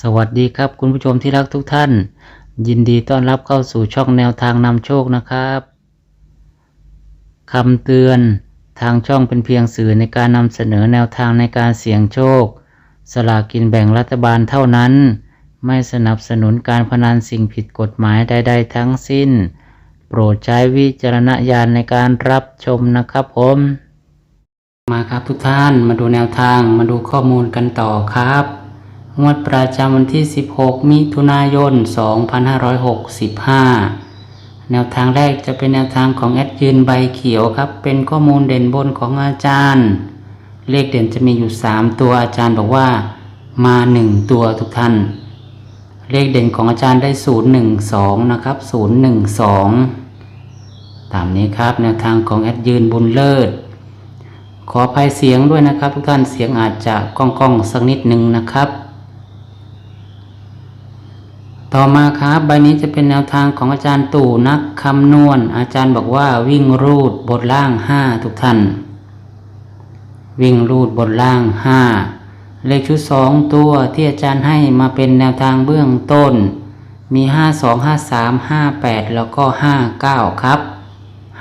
สวัสดีครับคุณผู้ชมที่รักทุกท่าน ยินดีต้อนรับเข้าสู่ช่องแนวทางนำโชคนะครับคำเตือนทางช่องเป็นเพียงสื่อในการนำเสนอแนวทางในการเสี่ยงโชค สลากกินแบ่งรัฐบาลเท่านั้น ไม่สนับสนุนการพนันสิ่งผิดกฎหมายใด ๆ ทั้งสิ้น โปรดใช้วิจารณญาณในการรับชมนะครับผมมาครับทุกท่านมาดูแนวทางมาดูข้อมูลกันต่อครับ งวดประจำวันที่ 16 มิถุนายน 2565 แนวทางแรกจะเป็นแนวทางของแอดยืนใบเขียวครับ เป็นข้อมูลเด่นบนของอาจารย์ เลขเด่นจะมีอยู่ 3 ตัวอาจารย์บอกว่ามา 1 ตัวทุกท่าน เลขเด่นของอาจารย์ได้ 012 นะครับ 012 ตามนี้ครับแนวทางของแอดยืนบุญเลิศขออภัยเสียงด้วยนะครับ ทุกท่านเสียงอาจจะก้องก้องๆสักนิดหนึ่งนะครับ ต่อมาครับใบนี้จะเป็นแนวทางของอาจารย์ตู่นักคำนวณ อาจารย์บอกว่าวิ่งรูดบนล่างห้าทุกท่าน วิ่งรูดบนล่างห้าเลขชุดสองตัวที่อาจารย์ให้มาเป็นแนวทางเบื้องต้น มีห้าสองห้าสามห้าแปดแล้วก็ห้าเก้าครับ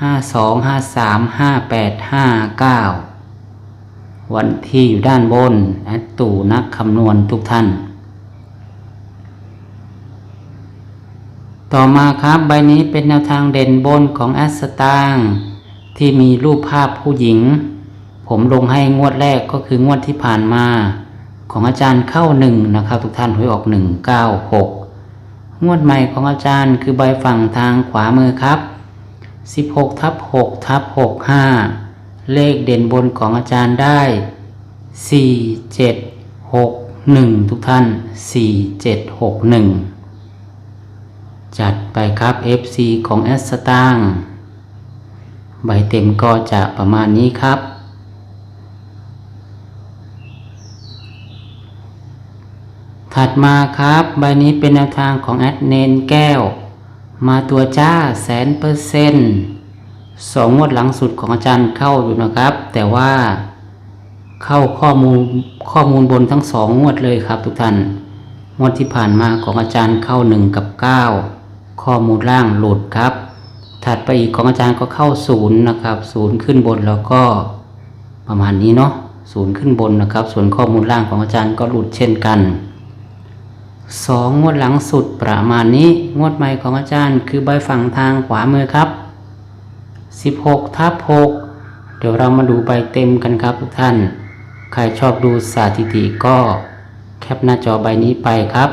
ห้าสองห้าสามห้าแปดห้าเก้าวันที่อยู่ด้านบนแอดตู่นักคำนวณทุกท่าน ต่อมาครับใบนี้เป็นแนวทางเด่นบนของแอสตางที่มีรูปภาพผู้หญิง ผมลงให้งวดแรกก็คืองวดที่ผ่านมา ของอาจารย์เข้าหนึ่งนะครับ ทุกท่านหวยออกหนึ่งเก้าหกงวดใหม่ของอาจารย์คือใบฝั่งทางขวามือครับสิบหกทับหกทับหกห้าเลขเด่นบนของอาจารย์ได้สี่เจ็ดหกหนึ่งทุกท่านสี่เจ็ดหกหนึ่ง จัดไปครับ FC ของแอสตางใบเต็มก็จะประมาณนี้ครับ ถัดมาครับใบนี้เป็นแนวทางของแอดเนนแก้ว มาตัวจ้าแสนเปอร์เซ็นต์สองงวดหลังสุดของอาจารย์เข้าอยู่นะครับ แต่ว่าเข้าข้อมูลข้อมูลบนทั้งสองงวดเลยครับทุกท่านงวดที่ผ่านมาของอาจารย์เข้า1กับ9 ข้อมูลล่างหลุดครับ ถัดไปอีกของอาจารย์ก็เข้า0นย์นะครับ0ขึ้นบนแล้วก็ประมาณนี้เนาะ0ขึ้นบนนะครับ ส่วนข้อมูลล่างของอาจารย์ก็หลุดเช่นกัน2งวดหลังสุดประมาณนี้ งวดใหม่ของอาจารย์คือใบฝั่งทางขวามือครับ 16ทับ6เดี๋ยวเรามาดูใบเต็มกันครับทุกท่าน ใครชอบดูสถิติก็แคปหน้าจอใบนี้ไปครับ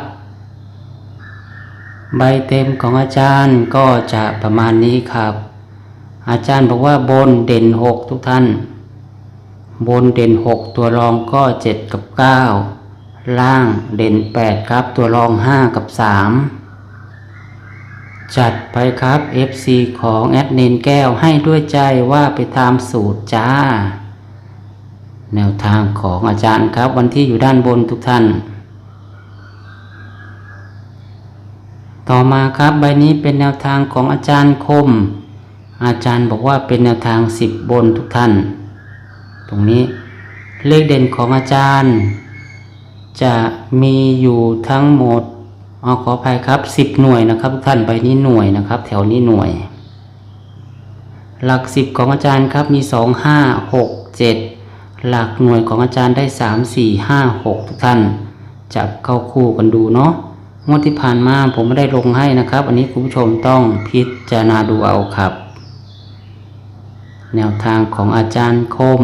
ใบเต็มของอาจารย์ก็จะประมาณนี้ครับ อาจารย์บอกว่าบนเด่น6ทุกท่าน บนเด่น6ตัวรองก็7กับ9ล่างเด่น8ครับ ตัวรอง5กับ3จัดไปครับ FC ของแอดเนนแก้วให้ด้วยใจว่าไปตามสูตรจ้า แนวทางของอาจารย์ครับ วันที่อยู่ด้านบนทุกท่าน ต่อมาครับใบนี้เป็นแนวทางของอาจารย์คม อาจารย์บอกว่าเป็นแนวทางสิบบนทุกท่าน ตรงนี้เลขเด่นของอาจารย์ จะมีอยู่ทั้งหมดอขออภัยครับสิบหน่วยนะครับทุกท่านใบนี้หน่วยนะครับ แถวนี้หน่วย หลักสิบของอาจารย์ครับมีสองห้าหกเจ็ดหลักหน่วยของอาจารย์ได้สามสี่ห้าหกทุกท่านจับเข้าคู่กันดูเนาะ งวดที่ผ่านมาผมไม่ได้ลงให้นะครับ อันนี้คุณผู้ชมต้องพิจารณาดูเอาครับ แนวทางของอาจารย์คม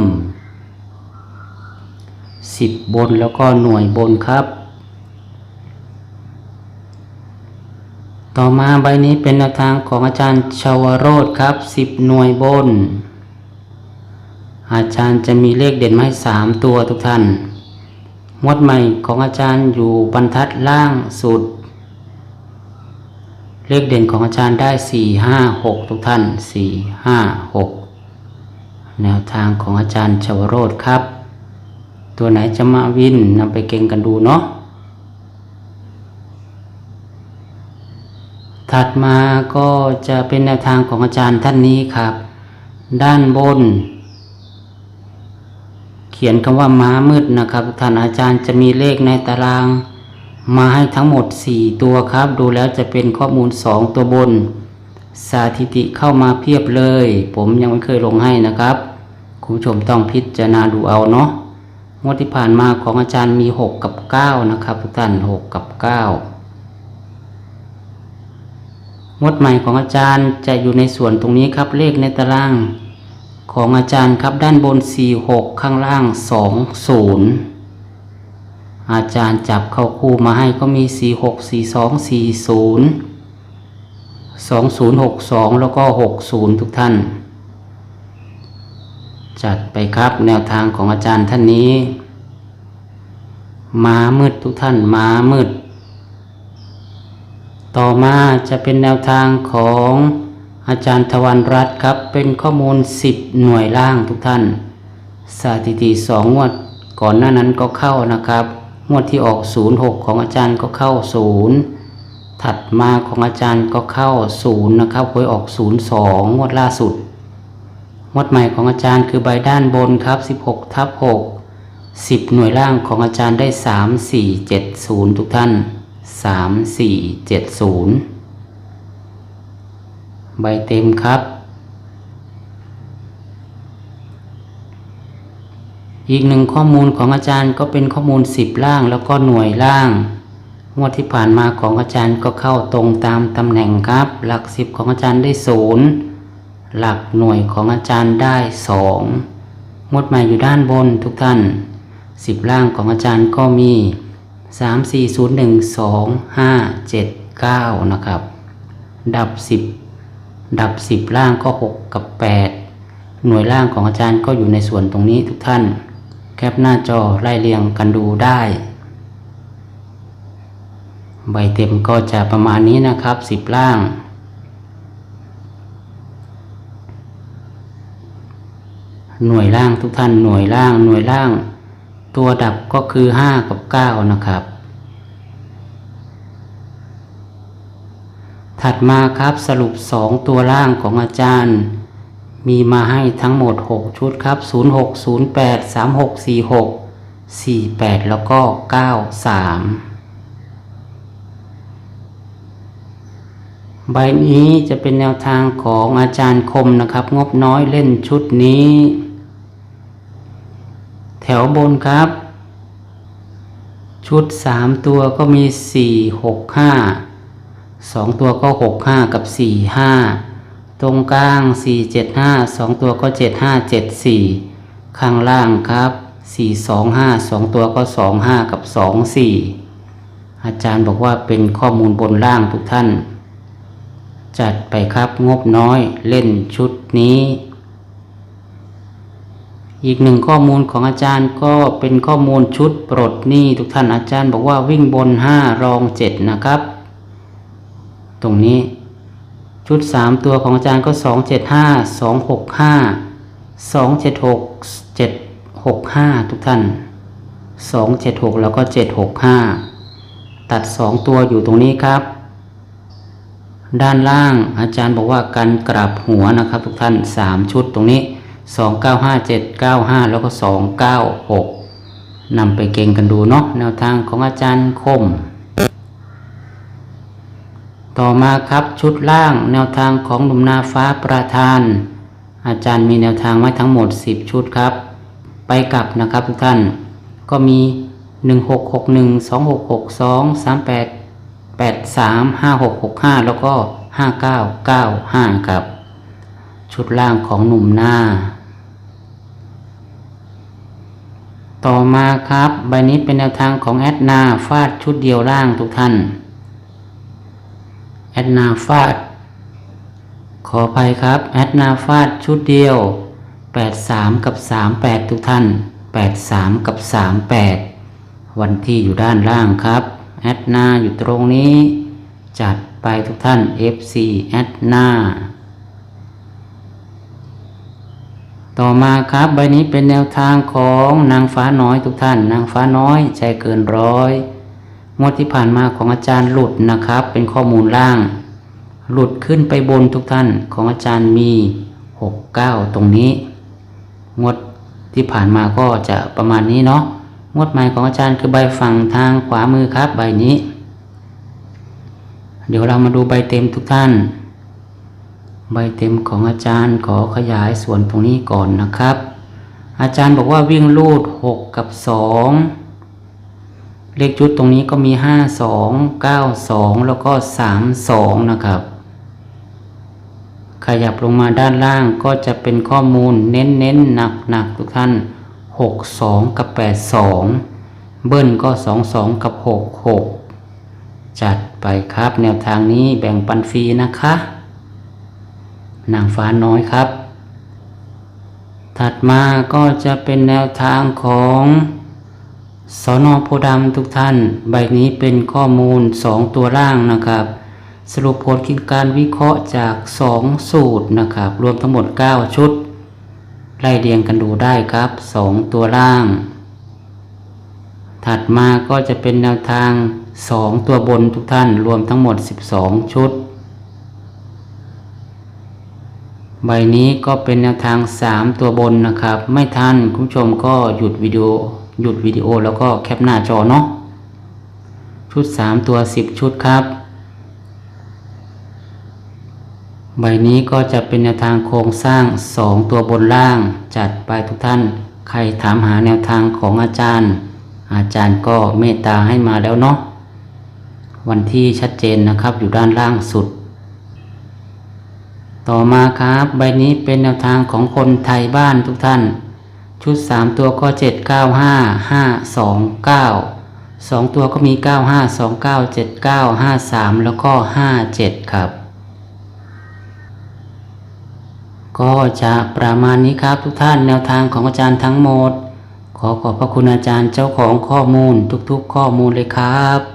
สิบบนแล้วก็หน่วยบนครับ ต่อมาใบนี้เป็นแนวทางของอาจารย์ชาวโรธครับสิบหน่วยบน อาจารย์จะมีเลขเด่นมาให้สามตัวทุกท่าน งวดใหม่ของอาจารย์อยู่บรรทัดล่างสุด เลขเด่นของอาจารย์ได้สี่ห้าหกทุกท่านสี่ห้าหกแนวทางของอาจารย์ชาวโรธครับ ตัวไหนจะมาวินนำไปเก่งกันดูเนาะถัดมาก็จะเป็นแนวทางของอาจารย์ท่านนี้ครับ ด้านบน ขียนคำว่าม้ามืดนะครับท่านอาจารย์จะมีเลขในตาราง มาให้ทั้งหมด 4 ตัวครับ ดูแล้วจะเป็นข้อมูล 2 ตัวบนสถิติเข้ามาเพียบเลย ผมยังไม่เคยลงให้นะครับ คุณผู้ชมต้องพิจารณาดูเอาเนาะงวดที่ผ่านมาของอาจารย์มี 6 กับ 9 นะครับทุกท่าน 6 กับ 9งวดใหม่ของอาจารย์จะอยู่ในส่วนตรงนี้ครับเลขในตาราง ของอาจารย์ครับด้านบน 46 ข้างล่าง 20 อาจารย์จับเข้าคู่มาให้ก็มี 46 42 40 2062 แล้วก็ 60 ทุกท่าน จัดไปครับแนวทางของอาจารย์ท่านนี้มามืดทุกท่านมามืด ต่อมาจะเป็นแนวทางของ อาจารย์ทวันรัตครับ เป็นข้อมูล 10 หน่วยล่างทุกท่าน สถิติ2งวด ก่อนหน้านั้นก็เข้านะครับ งวดที่ออก 06 ของอาจารย์ก็เข้า 0 ถัดมาของอาจารย์ก็เข้า 0 นะครับหวยออก 02 งวดล่าสุด งวดใหม่ของอาจารย์คือใบด้านบนครับ 16ทับ6 10 หน่วยล่างของอาจารย์ได้ 3 4 7 0 ทุกท่าน 3 4 7 0 ใบเต็มครับ อีกหนึ่งข้อมูลของอาจารย์ก็เป็นข้อมูล 10 ล่างแล้วก็หน่วยล่างงวดที่ผ่านมาของอาจารย์ก็เข้าตรงตามตำแหน่งครับ หลัก 10 ของอาจารย์ได้0หลักหน่วยของอาจารย์ได้2งวดใหม่อยู่ด้านบนทุกท่าน 10 ล่างของอาจารย์ก็มี 3 4 0 1 2 5 7 9 นะครับ ดับ 10 ดับ10ล่างก็ 6 กับ 8 หน่วยล่างของอาจารย์ก็อยู่ในส่วนตรงนี้ทุกท่าน แคปหน้าจอไล่เรียงกันดูได้ ใบเต็มก็จะประมาณนี้นะครับ 10 ล่าง หน่วยล่างทุกท่านหน่วยล่างหน่วยล่าง ตัวดับก็คือ 5 กับ 9 นะครับ ถัดมาครับสรุป 2 ตัวล่างของอาจารย์ มีมาให้ทั้งหมด 6 ชุดครับ 06 08 36 46 48 แล้วก็ 93 ใบนี้จะเป็นแนวทางของอาจารย์คมนะครับ งบน้อยเล่นชุดนี้ แถวบนครับ ชุด 3 ตัวก็มี 4 6 5 2ตัวก็6 5กับ4 5ตรงกลาง4 7 5 2ตัวก็7 5 7 4ข้างล่างครับ4 2 5 2ตัวก็2 5กับ2 4อาจารย์บอกว่าเป็นข้อมูลบนล่างทุกท่าน จัดไปครับงบน้อยเล่นชุดนี้ อีกหนึ่งข้อมูลของอาจารย์ก็เป็นข้อมูลชุดปลดหนี้ทุกท่านอาจารย์บอกว่าวิ่งบน 5 รอง 7 นะครับ ตรงนี้ ชุด 3 ตัวของอาจารย์ก็ 2 7 5 2 6 5 2 7 6 7 6 5 ทุกท่าน 2 7 6 แล้วก็ 7 6 5 ตัด 2 ตัวอยู่ตรงนี้ครับ ด้านล่างอาจารย์บอกว่ากันกลับหัวนะครับ ทุกท่าน 3 ชุดตรงนี้ 295795 แล้วก็ 296นำไปเก่งกันดูเนาะแนวทางของอาจารย์คม ต่อมาครับชุดล่างแนวทางของหนุ่มนาฟ้าประธาน อาจารย์มีแนวทางไว้ทั้งหมด 10 ชุดครับ ไปกลับนะครับทุกท่าน ก็มี 1661 2662 38 83 5665 แล้วก็ 5995 ครับ ชุดล่างของหนุ่มหน้า ต่อมาครับ ใบนี้เป็นแนวทางของแอดนาฟาดชุดเดียวล่างทุกท่าน แอดนาฟาด ขออภัยครับ แอดนาฟาดชุดเดียว 83 กับ 38 ทุกท่าน 83 กับ 38 วันที่อยู่ด้านล่างครับ แอดนาอยู่ตรงนี้ จัดไปทุกท่าน FC แอดนาต่อมาครับใบนี้เป็นแนวทางของนางฟ้าน้อยทุกท่าน นางฟ้าน้อยใจเกินร้อย งวดที่ผ่านมาของอาจารย์หลุดนะครับ เป็นข้อมูลล่าง หลุดขึ้นไปบนทุกท่านของอาจารย์มี 6 9 ตรงนี้ งวดที่ผ่านมาก็จะประมาณนี้เนาะงวดใหม่ของอาจารย์คือใบฝั่งทางขวามือครับ ใบนี้ เดี๋ยวเรามาดูใบเต็มทุกท่าน ใบเต็มของอาจารย์ขอขยายส่วนตรงนี้ก่อนนะครับ อาจารย์บอกว่าวิ่งลูด 6 กับ 2 เลขชุดตรงนี้ก็มี 5 2 9 2 แล้วก็ 3 2 นะครับ ขยับลงมาด้านล่างก็จะเป็นข้อมูลเน้นเน้นหนักหนักทุกท่าน 6 2 กับ 8 2 เบิ้ลก็ 2 2 กับ 6 6 จัดไปครับแนวทางนี้แบ่งปันฟรีนะคะ นางฟ้าน้อยครับ ถัดมาก็จะเป็นแนวทางของ สอนอโพดำทุกท่าน ใบนี้เป็นข้อมูล 2 ตัวล่างนะครับ สรุปผลคิดการวิเคราะห์จาก 2 สูตรนะครับ รวมทั้งหมด 9 ชุด ไล่เรียงกันดูได้ครับ 2 ตัวล่าง ถัดมาก็จะเป็นแนวทาง 2 ตัวบนทุกท่าน รวมทั้งหมด 12 ชุด ใบนี้ก็เป็นแนวทาง 3 ตัวบนนะครับ ไม่ทันคุณผู้ชมก็หยุดวิดีโอ หยุดวิดีโอแล้วก็แคปหน้าจอเนาะชุด 3 ตัว 10 ชุดครับ ใบนี้ก็จะเป็นแนวทางโครงสร้าง 2 ตัวบนล่าง จัดไปทุกท่าน ใครถามหาแนวทางของอาจารย์ อาจารย์ก็เมตตาให้มาแล้วเนาะวันที่ชัดเจนนะครับอยู่ด้านล่างสุด ต่อมาครับ ใบนี้เป็นแนวทางของคนไทยบ้านทุกท่าน ชุด3ตัวก็7 9 5 5 2 9 2ตัวก็มี9 5 2 9 7 9 5 3แล้วก็5 7ครับ ก็จะประมาณนี้ครับทุกท่านแนวทางของอาจารย์ทั้งหมด ขอขอบพระคุณอาจารย์เจ้าของข้อมูลทุกๆ ข้อมูลเลยครับ